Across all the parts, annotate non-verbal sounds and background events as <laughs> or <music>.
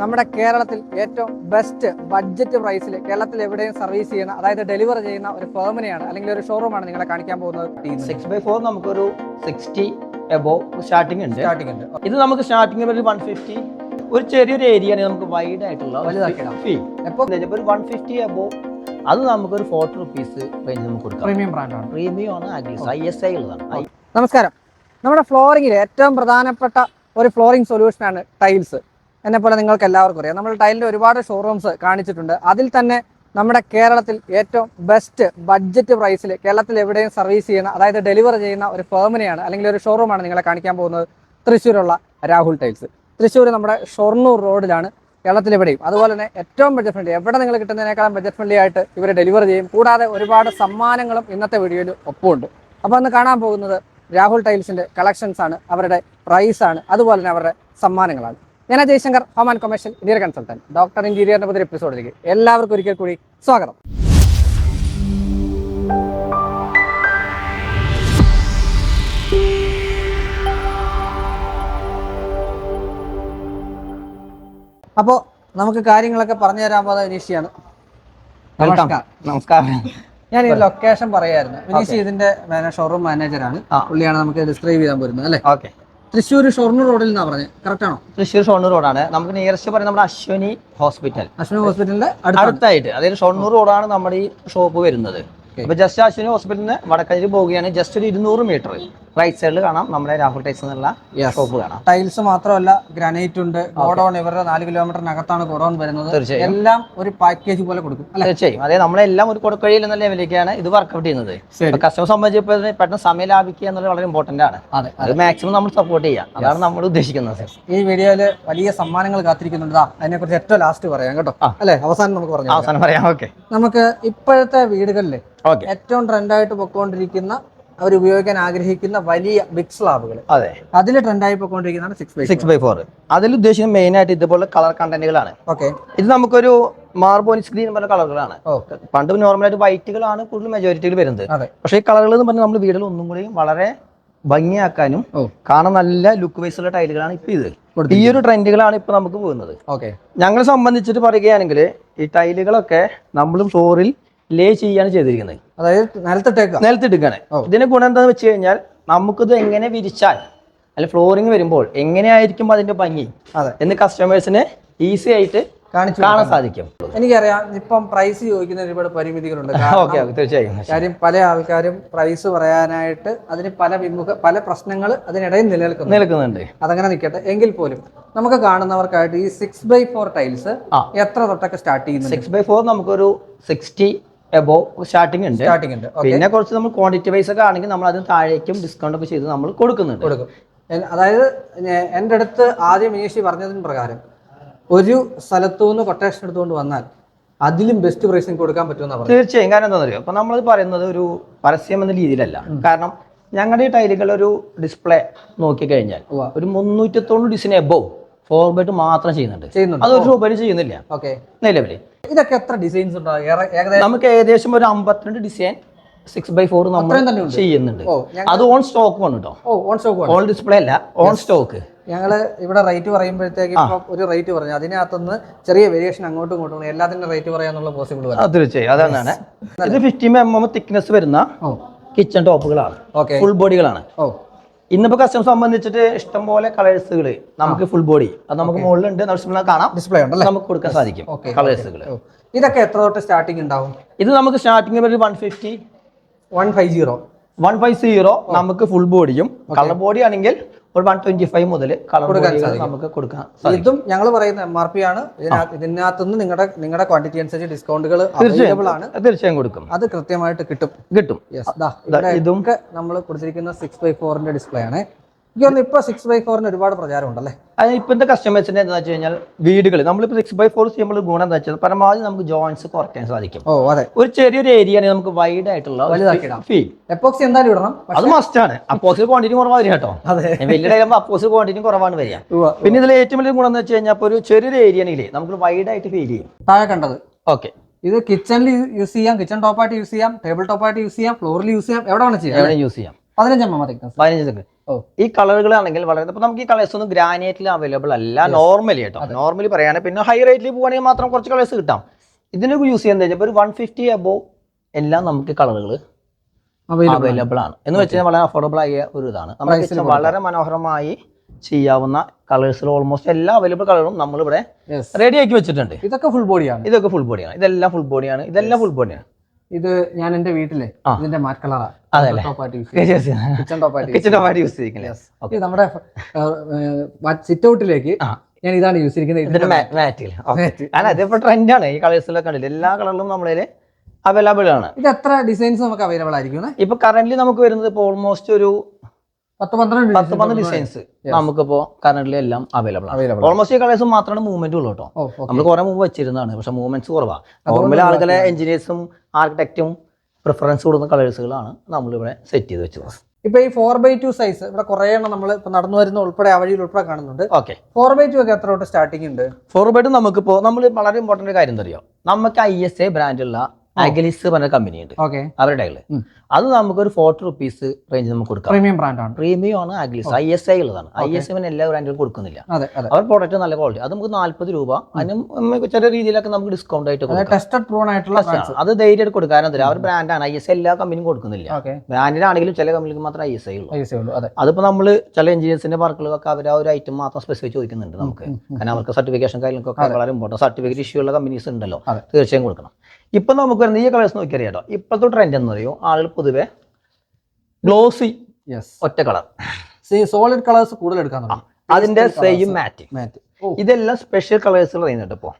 നമ്മുടെ കേരളത്തിൽ ഏറ്റവും ബെസ്റ്റ് ബഡ്ജറ്റ് പ്രൈസിൽ കേരളത്തിൽ എവിടെയും സർവീസ് ചെയ്യുന്ന അതായത് ഡെലിവർ ചെയ്യുന്ന ഒരു ഫേമിനെയാണ് അല്ലെങ്കിൽ ഒരു ഷോറൂമാണ് നിങ്ങളെ കാണിക്കാൻ പോകുന്നത്. സിക്സ് ബൈ ഫോർ നമുക്കൊരു സിക്സ്റ്റി എബോ സ്റ്റാർട്ടിംഗ് ഉണ്ട്. സ്റ്റാർട്ടിംഗ് ഉണ്ട്. ഇത് നമുക്ക് സ്റ്റാർട്ടിംഗ് ഒരു വൺ ഫിഫ്റ്റി ഒരു ചെറിയൊരു ഏരിയ നമുക്ക് വൈഡ് ആയിട്ടുള്ള ഒരു വൺ ഫിഫ്റ്റി എബോ അത് നമുക്കൊരു ഫോർട്ടി റുപ്പീസ് റേഞ്ച് നമുക്ക് കൊടുക്കാം. പ്രീമിയം ബ്രാൻഡാണ് പ്രീമിയം ആണ് ഐ എസ് ഐ ഉള്ളതാണ്. നമസ്കാരം. നമ്മുടെ ഫ്ലോറിംഗിൽ ഏറ്റവും പ്രധാനപ്പെട്ട ഒരു ഫ്ലോറിംഗ് സൊല്യൂഷനാണ് ടൈൽസ് എന്നെ പോലെ നിങ്ങൾക്ക് എല്ലാവർക്കും അറിയാം. നമ്മൾ ടൈലിന്റെ ഒരുപാട് ഷോറൂംസ് കാണിച്ചിട്ടുണ്ട്. അതിൽ തന്നെ നമ്മുടെ കേരളത്തിൽ ഏറ്റവും ബെസ്റ്റ് ബഡ്ജറ്റ് പ്രൈസിൽ കേരളത്തിൽ എവിടെയും സർവീസ് ചെയ്യുന്ന അതായത് ഡെലിവർ ചെയ്യുന്ന ഒരു ഫേമിനെയാണ് അല്ലെങ്കിൽ ഒരു ഷോറൂമാണ് നിങ്ങളെ കാണിക്കാൻ പോകുന്നത് തൃശ്ശൂരുള്ള രാഹുൽ ടൈൽസ് തൃശ്ശൂർ നമ്മുടെ ഷൊർണൂർ റോഡിലാണ് കേരളത്തിൽ എവിടെയും. അതുപോലെ തന്നെ ഏറ്റവും ബഡ്ജറ്റ് ഫ്രണ്ട്ലി എവിടെ നിങ്ങൾ കിട്ടുന്നതിനേക്കാളും ബഡ്ജറ്റ് ഫ്രണ്ട്ലി ആയിട്ട് ഇവർ ഡെലിവർ ചെയ്യും. കൂടാതെ ഒരുപാട് സമ്മാനങ്ങളും ഇന്നത്തെ വീഡിയോയിൽ ഒപ്പമുണ്ട്. അപ്പോൾ അന്ന് കാണാൻ പോകുന്നത് രാഹുൽ ടൈൽസിന്റെ കളക്ഷൻസ് ആണ് അവരുടെ പ്രൈസാണ് അതുപോലെ തന്നെ അവരുടെ സമ്മാനങ്ങളാണ്. ഞാൻ Jayashankar home and commercial interior consultant doctor ഇന്റീരിയറിന്റെ പുതിയ എപ്പിസോഡിലേക്ക് എല്ലാവർക്കും ഒരിക്കൽ കൂടി സ്വാഗതം. അപ്പോൾ നമുക്ക് കാര്യങ്ങളൊക്കെ പറഞ്ഞു തരാൻ പോകുന്ന വിനീഷിയാണ്. നമസ്കാരം. ഞാൻ ഈ ലൊക്കേഷൻ പറയായിരുന്നു. വിനീഷ് ഇതിന്റെ ഷോറൂം മാനേജറാണ് ആണ്. പുള്ളിയാണ് നമുക്ക് ഡിസ്ക്രൈബ് ചെയ്യാൻ പോരുന്നത് അല്ലേ? ഓക്കെ തൃശ്ശൂർ ഷൊർണൂർ റോഡിൽ നിന്നാ പറഞ്ഞത് കറക്റ്റ് ആണോ? തൃശ്ശൂർ ഷൊർണൂർ റോഡാണ്. നമുക്ക് നിയറസ്റ്റ് പറയുന്നത് നമ്മുടെ അശ്വനി ഹോസ്പിറ്റൽ അശ്വനി ഹോസ്പിറ്റലിന്റെ അടുത്തായിട്ട്. അതായത് ഷൊർണൂർ റോഡാണ് നമ്മുടെ ഈ ഷോപ്പ് വരുന്നത്. അപ്പൊ ജസ്റ്റ് അശ്വിനി ഹോസ്പിറ്റലിന് വടക്കഞ്ചേരി പോവുകയാണ് ജസ്റ്റ് ഒരു ഇരുന്നൂറ് മീറ്റർ റൈറ്റ് സൈഡിൽ കാണാം. നമ്മുടെ രാഹുൽ ടൈൽസ് എന്നുള്ള ഷോപ്പ് കാണാം. ടൈൽസ് മാത്രമല്ല ഗ്രാനൈറ്റ് ഉണ്ട് ഗോഡൌൺ ഇവരുടെ നാല് കിലോമീറ്ററിനകത്താണ് ഗോഡൌൺ വരുന്നത്. തീർച്ചയായും. എല്ലാം ഒരു പാക്കേജ് പോലെ കൊടുക്കും തീർച്ചയായും. അതെ നമ്മളെല്ലാം ഒരു കൊടുക്കഴിയിൽ എന്ന ലെവലിലേക്കാണ് ഇത് വർക്കൗട്ട് ചെയ്യുന്നത്. കസ്റ്റമർ സംബന്ധിച്ചപ്പോൾ പെട്ടെന്ന് സമയം ലാഭിക്കുക എന്നുള്ളത് വളരെ ഇമ്പോർട്ടന്റ് ആണ്. അതെ മാക്സിമം നമ്മൾ സപ്പോർട്ട് ചെയ്യാം അതാണ് നമ്മൾ ഉദ്ദേശിക്കുന്നത്. ഈ വീഡിയോയിൽ വലിയ സമ്മാനങ്ങൾ കാത്തിരിക്കുന്നുണ്ട്. അതിനെ കുറിച്ച് ഏറ്റവും ലാസ്റ്റ് പറയാം കേട്ടോ. അല്ലെ? അവസാനം നമുക്ക് പറഞ്ഞു അവസാനം പറയാം. ഓക്കെ നമുക്ക് ഇപ്പോഴത്തെ വീടുകളിൽ ഏറ്റവും ട്രെൻഡായിട്ട് പൊക്കോണ്ടിരിക്കുന്ന അവർ ഉപയോഗിക്കാൻ ആഗ്രഹിക്കുന്ന വലിയ ബിഗ് സ്ലാബുകൾ അതെ. അതിൽ ട്രെൻഡായി പൊക്കോണ്ടിരിക്കുന്നതാണ് six by six by four അതിൽ ഉദ്ദേശിക്കുന്നത് മെയിൻ ആയിട്ട് ഇതുപോലെ കളർ കണ്ടന്റുകളാണ് ഓക്കെ ഇത് നമുക്കൊരു മാർബോൺ സ്ക്രീൻ പറഞ്ഞ കളറുകളാണ് പണ്ട് നോർമലായിട്ട് വൈറ്റുകളാണ് കൂടുതൽ മെജോറിറ്റിയിൽ വരുന്നത്. പക്ഷേ ഈ കളറുകൾ എന്ന് പറഞ്ഞാൽ നമ്മൾ വീടുകൾ ഒന്നും കൂടി വളരെ ഭംഗിയാക്കാനും കാണാൻ നല്ല ലുക്ക് വൈസ് ഉള്ള ടൈലുകളാണ് ഇപ്പൊ ഇത്. ഈ ഒരു ട്രെൻഡുകളാണ് ഇപ്പൊ നമുക്ക് പോകുന്നത്. ഓക്കെ ഞങ്ങളെ സംബന്ധിച്ചിട്ട് പറയുകയാണെങ്കിൽ ഈ ടൈലുകളൊക്കെ നമ്മളും ഫ്ലോറിൽ ലേ ചെയ്യാണ് ചെയ്തിരിക്കുന്നത്. അതായത് നിലത്തിട്ടേക്കുക നിലത്തിടുകയാണ് ഓ. ഇതിന്റെ ഗുണം എന്താണെന്ന് വെച്ച് കഴിഞ്ഞാൽ നമുക്കിത് എങ്ങനെ വിരിച്ചാൽ അല്ല ഫ്ലോറിങ് വരുമ്പോൾ എങ്ങനെയായിരിക്കും അതിന്റെ ഭംഗി അതെ. എന്ന് കസ്റ്റമേഴ്സിന് ഈസി ആയിട്ട് കാണിച്ചു കാണാൻ സാധിക്കും. എനിക്കറിയാം ഇപ്പം പ്രൈസ് ചോദിക്കുന്ന ഒരുപാട് പരിമിതികളുണ്ട്. <laughs> തീർച്ചയായും കാര്യം പല ആൾക്കാരും പ്രൈസ് പറയാനായിട്ട് അതിന് പല വിമുഖ പല പ്രശ്നങ്ങൾ അതിനിടയിൽ നിലനിൽക്കുന്നു നിൽക്കുന്നുണ്ട് അതങ്ങനെ നിൽക്കട്ടെ. എങ്കിൽ പോലും നമുക്ക് കാണുന്നവർക്കായിട്ട് ഈ സിക്സ് ബൈ ഫോർ ടൈൽസ് എത്ര തൊട്ടൊക്കെ സ്റ്റാർട്ട് ചെയ്യുന്നു സിക്സ് ബൈ ഫോർ നമുക്കൊരു സിക്സ്റ്റി എബോ സ്റ്റാർട്ടിംഗ് ഉണ്ട്. സ്റ്റാർട്ടിംഗ് ഉണ്ട്. പിന്നെ കുറച്ച് നമ്മൾ ക്വാണ്ടിറ്റി വൈസ് ഒക്കെ ആണെങ്കിൽ നമ്മൾ അതിന് താഴേക്കും ഡിസ്കൗണ്ട് ഒക്കെ ചെയ്ത് നമ്മൾ കൊടുക്കുന്നുണ്ട്. കൊടുക്കും. അതായത് എന്റെ അടുത്ത് ആദ്യം മീശി പറഞ്ഞതിന് പ്രകാരം ഒരു സ്ഥലത്തു നിന്ന് കൊട്ടേഷൻ എടുത്തുകൊണ്ട് വന്നാൽ അതിലും ബെസ്റ്റ് പ്രൈസിന് കൊടുക്കാൻ പറ്റുമെന്നാണ് തീർച്ചയായും. കാരണം എന്താ പറയുക അപ്പൊ നമ്മൾ പറയുന്നത് ഒരു പരസ്യം എന്ന രീതിയിലല്ല. കാരണം ഞങ്ങളുടെ ഈ ടൈലുകൾ ഒരു ഡിസ്പ്ലേ നോക്കി കഴിഞ്ഞാൽ ഒരു മുന്നൂറ്റി തൊണ്ണൂറ് ഡിസൈൻ എബോ ഫോർവേഡ് മാത്രം ചെയ്യുന്നുണ്ട്. ചെയ്യുന്നുണ്ട്. അത് ഒരു രൂപയിൽ ചെയ്യുന്നില്ല. ഓക്കെ. നിലവിൽ ഇതൊക്കെ എത്ര ഡിസൈൻസ് ഉണ്ടാവും നമുക്ക് ഏകദേശം ഒരു അമ്പത്തിരണ്ട് ഡിസൈൻ സിക്സ് ബൈ ഫോർ നമ്മൾ ചെയ്യുന്നുണ്ട്. അത് ഓൺ സ്റ്റോക്ക് ആണ് കേട്ടോ ഓൺ സ്റ്റോക്ക് ഓൺ ഡിസ്പ്ലേ അല്ല ഓൺ സ്റ്റോക്ക് ഞങ്ങൾ ഇവിടെ റേറ്റ് പറയുമ്പോഴത്തേക്ക് ഒരു റേറ്റ് പറഞ്ഞു. അതിനകത്തുനിന്ന് ചെറിയ വേരിയേഷൻ അങ്ങോട്ടും ഇങ്ങോട്ടും എല്ലാത്തിന്റെ റേറ്റ് പറയാനുള്ള പോസിബിൾ തീർച്ചയായും. അതാണ് ഇത് ഫിഫ്റ്റി എം എം തിക്നെസ് വരുന്ന കിച്ചൺ ടോപ്പുകളാണ് ഫുൾ ബോഡികളാണ് ഇന്നിപ്പോ സംബന്ധിച്ചിട്ട് സംബന്ധിച്ചിട്ട് ഇഷ്ടംപോലെ കളേഴ്സുകൾ നമുക്ക് ഫുൾ ബോഡി അത് നമുക്ക് മുകളിലുണ്ട്. നമ്മൾ കാണാം. ഡിസ്പ്ലേ ഉണ്ടല്ലേ? നമുക്ക് കൊടുക്കാൻ സാധിക്കും കളേഴ്സുകൾ ഇതൊക്കെ എത്ര തൊട്ട് സ്റ്റാർട്ടിങ് ഉണ്ടാവും? ഇത് നമുക്ക് സ്റ്റാർട്ടിംഗ് ഒരു one fifty one five zero one five zero നമുക്ക് ഫുൾ ബോഡിയും കളർ ബോഡി ആണെങ്കിൽ ഒരു വൺ ട്വന്റി ഫൈവ് മുതൽ കളർ. നമുക്ക് കൊടുക്കാം ഇതും ഞങ്ങൾ പറയുന്ന എം ആർ പി ആണ്. ഇതിനകത്ത് ഇതിനകത്തുനിന്ന് നിങ്ങളുടെ നിങ്ങളുടെ ക്വാണ്ടിറ്റി അനുസരിച്ച് ഡിസ്കൗണ്ടുകൾ അവൈലബിൾ ആണ്. തീർച്ചയായും കൊടുക്കും. അത് കൃത്യമായിട്ട് കിട്ടും. കിട്ടും. ഇതും നമ്മൾ കൊടുത്തിരിക്കുന്ന സിക്സ് ബൈ ഫോറിന്റെ ഡിസ്പ്ലേ ആണ്. ഇപ്പൊ സിക്സ് ബൈ ഫോറിന് ഒരുപാട് പ്രചാരം ഉണ്ടല്ലേ? അതിന് ഇപ്പോഴത്തെ കസ്റ്റമേഴ്സിന്റെ എന്താ വെച്ച് കഴിഞ്ഞാൽ വീടുകൾ നമ്മളിപ്പോൾ സിക്സ് ബൈ ഫോർ ചെയ്യുമ്പോൾ ഗുണം എന്താ വെച്ചാൽ പരമാവധി നമുക്ക് ജോയിന്റ്സ് കുറയ്ക്കാൻ സാധിക്കും. ഓ അതെ. ഒരു ചെറിയൊരു ഏരിയ നമുക്ക് വൈഡ് ആയിട്ടുള്ള എപ്പോക്സി എന്തായാലും ഇടണം. അത് മസ്റ്റ് ആണ്. അപ്പോസിൽ ക്വാണ്ടിറ്റി കുറവാണ് വരിക കേട്ടോ വലിയ ടൈം അപ്പോസിൽ ക്വാണ്ടിറ്റി കുറവാണ് വരിക. പിന്നെ ഇതിൽ ഏറ്റവും വലിയ ഗുണം എന്ന് വെച്ച് കഴിഞ്ഞാൽ ഒരു ചെറിയൊരു ഏരിയ ആണെങ്കിൽ നമുക്ക് വൈഡ് ആയിട്ട് ഫീൽ ചെയ്യും. താഴെ കണ്ടത്. ഓക്കെ ഇത് കിച്ചണിൽ യൂസ് ചെയ്യാം കിച്ചൺ ടോപ്പായിട്ട് യൂസ് ചെയ്യാം ടേബിൾ ടോപ്പായിട്ട് യൂസ് ചെയ്യാം ഫ്ലോറിൽ യൂസ് ചെയ്യാം എവിടെ വേണം ചെയ്യാം യൂസ് ചെയ്യാം. പതിനഞ്ച് എം എം പതിനഞ്ച്. ഈ കളറുകളാണെങ്കിൽ വളരെ ഇപ്പൊ നമുക്ക് ഈ കളേഴ്സ് ഒന്നും ഗ്രാനൈറ്റിൽ അവൈലബിൾ അല്ല. നോർമലി കേട്ടോ നോർമലി പറയുകയാണെങ്കിൽ പിന്നെ ഹൈ റേറ്റിൽ പോവുകയാണെങ്കിൽ മാത്രം കുറച്ച് കളേഴ്സ് കിട്ടാം. ഇതിനൊക്കെ യൂസ് ചെയ്യാൻ വെച്ചാൽ ഒരു വൺ ഫിഫ്റ്റി അബോവ് എല്ലാം നമുക്ക് കളറുകൾ അവൈലബിൾ ആണ്. എന്ന് വെച്ചാൽ വളരെ അഫോർഡബിൾ ആയ ഒരു ഇതാണ്. നമ്മുടെ വളരെ മനോഹരമായി ചെയ്യാവുന്ന കളേഴ്സിൽ ഓൾമോസ്റ്റ് എല്ലാ അവൈലബിൾ കളറും നമ്മളിവിടെ റെഡി ആക്കി വെച്ചിട്ടുണ്ട്. ഇതൊക്കെ ഫുൾ ബോഡിയാണ് ഇതൊക്കെ ഫുൾ ബോഡിയാണ് ഇതെല്ലാം ഫുൾ ബോഡിയാണ് ഇതെല്ലാം ഫുൾ ബോഡിയാണ് ഇത് ഞാൻ എന്റെ വീട്ടിലെ. ഇതിന്റെ മാറ്റ് കളറാണ് നമ്മുടെ സിറ്റ് ഔട്ടിലേക്ക് ഞാൻ ഇതാണ് യൂസ് ചെയ്യുന്നത് ട്രെൻഡാണ് ഈ കളേഴ്സിലൊക്കെ കണ്ടില്ല? എല്ലാ കളറിലും നമ്മളതിൽ അവൈലബിൾ ആണ്. ഇത് എത്ര ഡിസൈൻസ് നമുക്ക് അവൈലബിൾ ആയിരിക്കും? ഇപ്പൊ കറന്റ് നമുക്ക് വരുന്നത് ഇപ്പോൾ ഓൾമോസ്റ്റ് ഒരു പത്ത് പന്ത്രണ്ട് പത്ത് പന്ത്രണ്ട് ഡിസൈൻസ് നമുക്കിപ്പോ കറന്റ് എല്ലാം അവൈലബിൾ ആണ്. ഓൾമോസ്റ്റ് ഈ കളേഴ്സ് മാത്രമാണ് മൂവ്മെന്റ് ഉള്ളൂ കേട്ടോ. നമ്മൾ കുറെ മുമ്പ് വെച്ചിരുന്നതാണ് പക്ഷെ മൂവ്മെന്റ്സ് കുറവാണ് നോർമൽ ആളുകളെ എഞ്ചിനീയേഴ്സും ആർക്കിടെക്റ്റും പ്രിഫറൻസ് കൊടുക്കുന്ന കളേഴ്സുകളാണ് നമ്മൾ ഇവിടെ സെറ്റ് ചെയ്ത് വെച്ചത്. ഇപ്പൊ ഈ ഫോർ ബൈ ടു സൈസ് ഇവിടെ കുറെ എണ്ണം നമ്മൾ ഇപ്പൊ നടന്നു വരുന്ന ഉൾപ്പെടെ ആ വഴിയിൽ ഉൾപ്പെടെ കാണുന്നുണ്ട്. ഓക്കെ ഫോർ ബൈ ടു ഒക്കെ എത്ര തൊട്ട് സ്റ്റാർട്ടിംഗ് ഉണ്ട്? നമുക്ക് നമുക്കിപ്പോ നമ്മൾ വളരെ ഇമ്പോർട്ടന്റ് കാര്യം എന്താ അറിയോ? നമുക്ക് ഐ എസ് എ ബ്രാൻഡുള്ള അഗലിസ് പറഞ്ഞ കമ്പനി ഉണ്ട്. അവരുടെ അത് നമുക്ക് ഒരു ഫോർട്ടി റുപ്പീസ് റേഞ്ച് നമുക്ക് കൊടുക്കാം. പ്രീമിയം ബ്രാൻഡ് ആണ്. പ്രീമിയം ആണ് അഗലിസ് ഐ എസ് ഐ ഉള്ളതാണ്. ഐ എസ് ഐ എല്ലാ ബ്രാൻഡിലും കൊടുക്കുന്നില്ല. അവർ പ്രോഡക്റ്റ് നല്ല ക്വാളിറ്റി അത് നമുക്ക് നാല്പത് രൂപ. അതിനും ചെറിയ രീതിയിലൊക്കെ നമുക്ക് ഡിസ്കൗണ്ട് ആയിട്ട് ടെസ്റ്റഡ് പ്രൂൺ ആയിട്ടുള്ള. അത് ധൈര്യമായിട്ട് കൊടുക്കാൻ കാരണം എന്താ അവർ ബ്രാൻഡാണ് ഐ എസ് എല്ലാ കമ്പനിയും കൊടുക്കുന്നില്ല. ബ്രാൻഡിനാണെങ്കിലും ചില കമ്പനിക്ക് മാത്രം ഐ എസ് ഐ ഉള്ളൂ. അതിപ്പോ നമ്മൾ ചില എഞ്ചിനീയേഴ്സിന്റെ വർക്കുകളൊക്കെ അവർ ആ ഒരു ഐറ്റം മാത്രം സ്പെസിഫിക് ചോദിക്കുന്നുണ്ട് നമുക്ക്. കാരണം അവർക്ക് സർട്ടിഫിക്കേഷൻ കാര്യങ്ങൾക്കൊക്കെ വളരെ ഇമ്പോർട്ടന്റ് സർട്ടിഫിക്കറ്റ് ഇഷ്യൂ ഉള്ള കമ്പനീസ് ഉണ്ടല്ലോ. തീർച്ചയായും കൊടുക്കണം. ഇപ്പം നമുക്ക് വരുന്ന ഈ കളേഴ്സ് നോക്കിയറിയാട്ടോ. ഇപ്പോഴത്തെ ട്രെൻഡ് എന്ന് പറയും. ആളുകൾ പൊതുവെ ഗ്ലോസി യെസ് ഒറ്റ കളർ സോളിഡ് കളേഴ്സ് കൂടുതൽ എടുക്കാൻ തുടങ്ങി. അതിന്റെ സെയിം മാറ്റ് മാറ്റ് ഇതെല്ലാം സ്പെഷ്യൽ കളേഴ്സ് പറയുന്നുണ്ട് ഇപ്പോൾ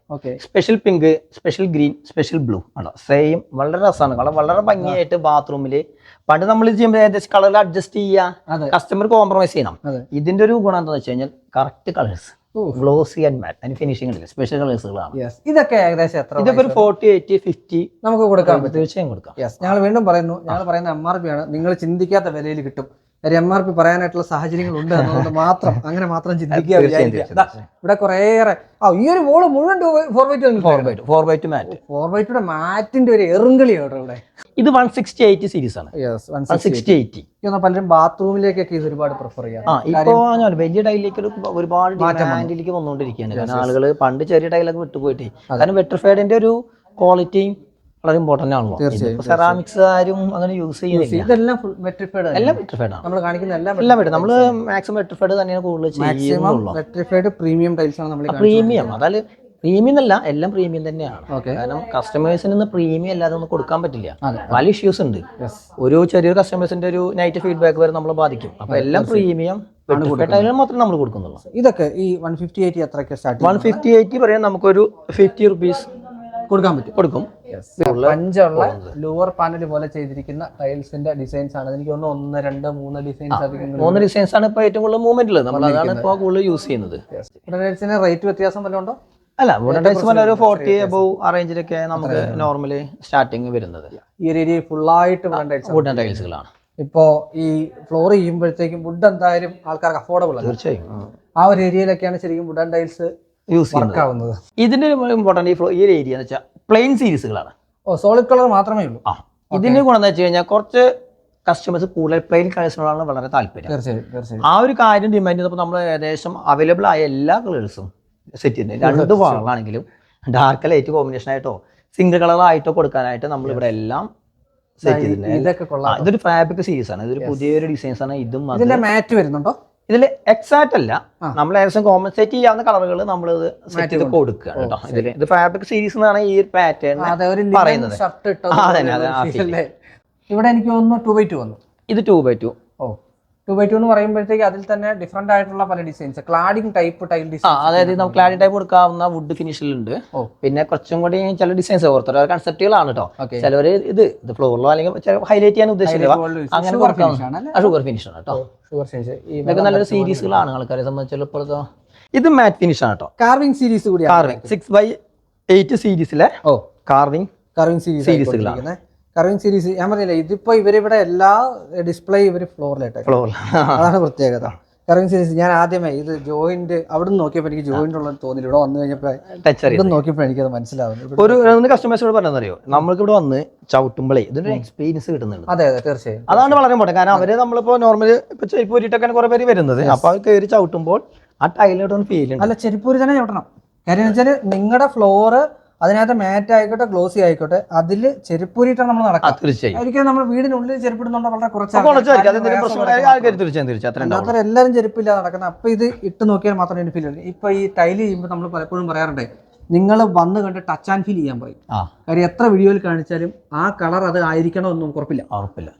special pink special green special blue ആണോ? സെയിം വളരെ രസമാണ്. കളർ വളരെ ഭംഗിയായിട്ട് ബാത്റൂമിൽ പണ്ട് നമ്മൾ ചെയ്യുമ്പോൾ ഏകദേശം കളർ അഡ്ജസ്റ്റ് ചെയ്യുക കസ്റ്റമർ കോംപ്രമൈസ് ചെയ്യണം. ഇതിന്റെ ഒരു ഗുണം എന്താണെന്ന് വെച്ച് കഴിഞ്ഞാൽ correct colours. Glossy and matte അതിന് ഫിനിഷിംഗ് ഇല്ല? സ്പെഷ്യൽ കളേഴ്സുകളാണ് ഇതൊക്കെ ഏകദേശം എത്ര ഇതൊക്കെ ഒരു ഫോർട്ടി എയ്റ്റി ഫിഫ്റ്റി നമുക്ക് കൊടുക്കാൻ പറ്റും തീർച്ചയായും കൊടുക്കാം. യെസ് ഞങ്ങൾ വീണ്ടും പറയുന്നു. ഞങ്ങൾ പറയുന്ന എം ആർ പി ആണ്. നിങ്ങൾ ചിന്തിക്കാത്ത വിലയിൽ കിട്ടും. കാര്യം എം ആർ പി പറയാനായിട്ടുള്ള സാഹചര്യങ്ങൾ ഉണ്ട് എന്നുള്ളത് മാത്രം <laughs> അങ്ങനെ മാത്രം ചിന്തിക്കുക ഇവിടെ കുറേയേറെ ആ ഈ ഒരു ബോൾ മുഴുവൻ four by two four by two four by two four four മാറ്റിന്റെ ഒരു എറുങ്കളിയാണ് ഇവിടെ. ഇത് വൺ സിക്സ്റ്റി എയ്റ്റി സീരീസ് ആണ്. സിക്സ്റ്റി എയ്റ്റി പലരും ബാത്റൂമിലേക്കൊക്കെ ഇത് ഒരുപാട് പ്രിഫർ ചെയ്യാം. ആ ഇപ്പോ ഞാൻ വലിയ ടൈലിലേക്ക് ഒരു ഒരുപാട് ഡിമാൻഡിലേക്ക് വന്നുകൊണ്ടിരിക്കുകയാണ്. കാരണം ആളുകൾ പണ്ട് ചെറിയ ടൈലൊക്കെ വിട്ടുപോയിട്ടേ. കാരണം വെട്ടർഫേഡിന്റെ ഒരു ക്വാളിറ്റിയും വളരെ ഇമ്പോർട്ടന്റ് ആണല്ലോ. തീർച്ചയായും, സെറാമിക്സ് ആരും അങ്ങനെ യൂസ് ചെയ്യുന്നില്ല. ഇതെല്ലാം മെട്രിഫൈഡ് എല്ലാം ആണ്. നമ്മൾ കാണിക്കുന്ന എല്ലാം എല്ലാം വെട്ടി നമ്മൾ മാക്സിമം മെട്രിഫൈഡ് തന്നെയാണ് കൂടുതൽ മാക്സിമം ചെയ്യുന്നുള്ളൂ. മെട്രിഫൈഡ് പ്രീമിയം ടൈൽസ് ആണ് നമ്മൾ പ്രീമിയം അതായത് പ്രീമിയം അല്ല എല്ലാം പ്രീമിയം തന്നെയാണ്. കാരണം കസ്റ്റമേഴ്സിന് ഇന്ന് പ്രീമിയം അല്ലാതെ ഒന്നും കൊടുക്കാൻ പറ്റില്ല. പല ഇഷ്യൂസ് ഉണ്ട്. ഒരു ചെറിയൊരു കസ്റ്റമേഴ്സിന്റെ ഒരു നെഗറ്റീവ് ഫീഡ്ബാക്ക് വരെ നമ്മളെ ബാധിക്കും. അപ്പൊ എല്ലാം പ്രീമിയം മാത്രമേ നമ്മൾ കൊടുക്കുന്നുള്ളൂ. ഇതൊക്കെ ഈ one fifty eighty start one fifty eighty പറയാൻ നമുക്കൊരു ഫിഫ്റ്റി റുപ്പീസ് കൊടുക്കാൻ പറ്റും. കൊടുക്കും. പഞ്ചുള്ള ലോവർ പാനൽ പോലെ ചെയ്തിരിക്കുന്ന ടൈൽസിന്റെ ഡിസൈൻസ് ആണ്. എനിക്ക് തോന്നുന്നു ഒന്ന് രണ്ട് മൂന്ന് ഡിസൈൻസ് മൂന്ന് ഡിസൈൻസ് ആണ് ഇപ്പൊ ഏറ്റവും കൂടുതൽ മൂവ്മെന്റ് നമ്മൾ അതാണ് ഇപ്പോൾ കൂടുതൽ യൂസ് ചെയ്യുന്നത്. റേറ്റ് വ്യത്യാസം വല്ലതും ഉണ്ടോ? അല്ല വുഡൻ ടൈൽസ് പോലെ ഒരു ഫോർട്ടി അബവ് ആ റേഞ്ചിലൊക്കെ നമുക്ക് നോർമലി സ്റ്റാർട്ടിങ് വരുന്നത്. ഈ രീതി ഫുൾ ഫുള്ളായിട്ട് വുഡൻ ടൈൽസ് വുഡൻ ടൈൽസുകളാണ് ഇപ്പോ ഈ ഫ്ലോർ ചെയ്യുമ്പോഴത്തേക്കും വുഡ് എന്തായാലും ആൾക്കാർക്ക് അഫോർഡബിൾ ആണ് തീർച്ചയായും. ആ. ഒരു ഏരിയയിലൊക്കെയാണ് ശരിക്കും വുഡൻ ടൈൽസ് യൂസ് ആവുന്നത്. ഇതിന്റെ ഇമ്പോർട്ടന്റ് ഈ ഫ്ലോ ഈ ഒരു ഏരിയ എന്ന് വെച്ചാൽ പ്ലെയിൻ സീരീസുകളാണ് ഓ സോളിഡ് കളർ മാത്രമേ ഉള്ളൂ. ആ ഇതിന്റെ ഗുണം എന്ന് വെച്ച് കഴിഞ്ഞാൽ കുറച്ച് കസ്റ്റമേഴ്സ് കൂടുതൽ പ്ലെയിൻ കളേഴ്സിനോടാണ് വളരെ താല്പര്യം. തീർച്ചയായും ആ ഒരു കാര്യം ഡിമാൻഡ് ചെയ്തപ്പോൾ നമ്മൾ ഏകദേശം അവൈലബിൾ ആയ എല്ലാ കളേഴ്സും സെറ്റ് ചെയ്യുന്നുണ്ട് രണ്ട് വാളാണെങ്കിലും ഡാർക്ക് ലൈറ്റ് കോമ്പിനേഷൻ ആയിട്ടോ സിംഗിൾ കളർ ആയിട്ടോ കൊടുക്കാനായിട്ട് നമ്മൾ ഇവിടെ എല്ലാം സെറ്റ് ചെയ്തിട്ടുണ്ട്. ഇതൊരു ഫാബ്രിക് സീരീസ് ആണ്. ഇതൊരു പുതിയൊരു ഡിസൈൻസ് ആണ്. ഇതും മാറ്റ് വരുന്നുണ്ടോ? ഇതിൽ എക്സാക്റ്റ് അല്ല. നമ്മൾ ഏകദേശം കോമ്പൻസേറ്റ് ചെയ്യാവുന്ന കളറുകൾ നമ്മൾ സെറ്റ് ചെയ്ത് കൊടുക്കുകയാണ് കേട്ടോ. ഇതിൽ ഇത് ഫാബ്രിക് സീരീസ് എന്നാണ് ഈ ഒരു പാറ്റേൺ പറയുന്നത്. ഇവിടെ എനിക്ക് തോന്നുന്നു ടു ബൈ ടു വന്നു. ഇത് two by two two by two എന്ന് പറയുമ്പോഴത്തേക്ക് അതിൽ തന്നെ ഡിഫറെന്റ് ആയിട്ടുള്ള പല designs cladding type tile design അതായത് നമുക്ക് ക്ലാഡിംഗ് ടൈപ്പ് കൊടുക്കാവുന്ന വുഡ് ഫിനിഷിലുണ്ട്. പിന്നെ കുറച്ചും കൂടി ചില ഡിസൈൻസ് ഓർത്തോ കൺസെപ്റ്റുകളാണ് കേട്ടോ. ചിലവർ ഇത് ഇത് ഫ്ലോറിലോ അല്ലെങ്കിൽ ഹൈലൈറ്റ് ചെയ്യാൻ ഉദ്ദേശിക്കുന്നത് അങ്ങനെ ഷുഗർ ഫിനിഷ് ആണ് കേട്ടോ ഷുഗർ ഫിനിഷ് ഇതൊക്കെ നല്ലൊരു സീരീസുകളാണ് ആൾക്കാരെ സംബന്ധിച്ചുള്ള ഇപ്പോഴത്തെ. ഇത് മാറ്റ് ഫിനിഷ് ആണ് കേട്ടോ കാർവിംഗ് സീരീസ് കൂടി കാർവിംഗ് സിക്സ് ബൈ എയ്റ്റ് സീരീസിലെ ഓ. കാർവിംഗ് കാർവിംഗ് സീരീസ് സീരീസുകളാണ്. കർവിംഗ് സീരീസ് ഞാൻ പറഞ്ഞില്ല ഇതിപ്പോ ഇവരിവിടെ എല്ലാ ഡിസ്പ്ലേ ഇവർ ഫ്ലോറിലിട്ട് ഫ്ലോർ അതാണ് പ്രത്യേകത. കറവിങ് സീരീസ് ഞാൻ ആദ്യമേ ഇത് ജോയിന്റ് അവിടെ നിന്ന് നോക്കിയപ്പോൾ എനിക്ക് ജോയിന്റ് ഉള്ളത് തോന്നില്ല ഇവിടെ വന്നു കഴിഞ്ഞപ്പോൾ ടച്ച് നോക്കിയപ്പോൾ എനിക്കത് മനസ്സിലാവുന്നു. ഒരു കസ്റ്റമേഴ്സിനോട് പറഞ്ഞറിയോ നമ്മൾക്ക് ഇവിടെ വന്ന് ചവിട്ടുമ്പോഴേ ഇതിന്റെ എക്സ്പീരിയൻസ് കിട്ടുന്നുണ്ട്. അതെ അതെ തീർച്ചയായും. അതാണ് വളരെ ഇമ്പോർട്ടന്റ് കാരണം അവർ നമ്മളിപ്പോ നോർമലി ഇപ്പൊ ചെരുപ്പ് ഊരിട്ടൊക്കെയാണ് കുറെ പേര് വരുന്നത്. അപ്പൊ അവർ കയറി ചവിട്ടുമ്പോൾ ആ ടൈലിനോട് ഫീൽ ഉണ്ട് അല്ല ചെരിപ്പൂരി തന്നെ ചവിട്ടണം. കാര്യം വെച്ചാൽ നിങ്ങളുടെ ഫ്ലോറ് അതിനകത്ത് മാറ്റ് ആയിക്കോട്ടെ ഗ്ലോസി ആയിക്കോട്ടെ അതിൽ ചെരുപ്പൂരിട്ടാണ് നമ്മൾ നടക്കുക തീർച്ചയായും. ഒരിക്കലും നമ്മൾ വീടിനുള്ളിൽ ചെരുപ്പിടുന്നുണ്ട് വളരെ കുറച്ച് അപ്പൊ കുറച്ചായിരിക്കും ആൾക്കാര്. അതെന്തെങ്കിലും പ്രശ്നം ഉണ്ടായാൽ ആൾക്കാർ തീർച്ചയായും തീർച്ചയായും. അത്ര ഉണ്ടാവും അല്ലാത്തവർ എല്ലാവരും ചെരുപ്പില്ലാതെ നടക്കുന്നത് അപ്പൊ ഇത് ഇട്ട് നോക്കിയാൽ മാത്രമേ എനിക്ക് ഫീൽ ചെയ്യൂ ഇപ്പൊ ഈ ടൈൽ ചെയ്യുമ്പോൾ നമ്മൾ പലപ്പോഴും പറയാറുണ്ട് നിങ്ങൾ വന്ന് കണ്ട് ടച്ച് ആൻഡ് ഫീൽ ചെയ്യാൻ പറയും കാര്യം എത്ര വീഡിയോയിൽ കാണിച്ചാലും ആ കളർ അത് ആയിരിക്കണമെന്നും ഉറപ്പില്ല. ഉറപ്പില്ല.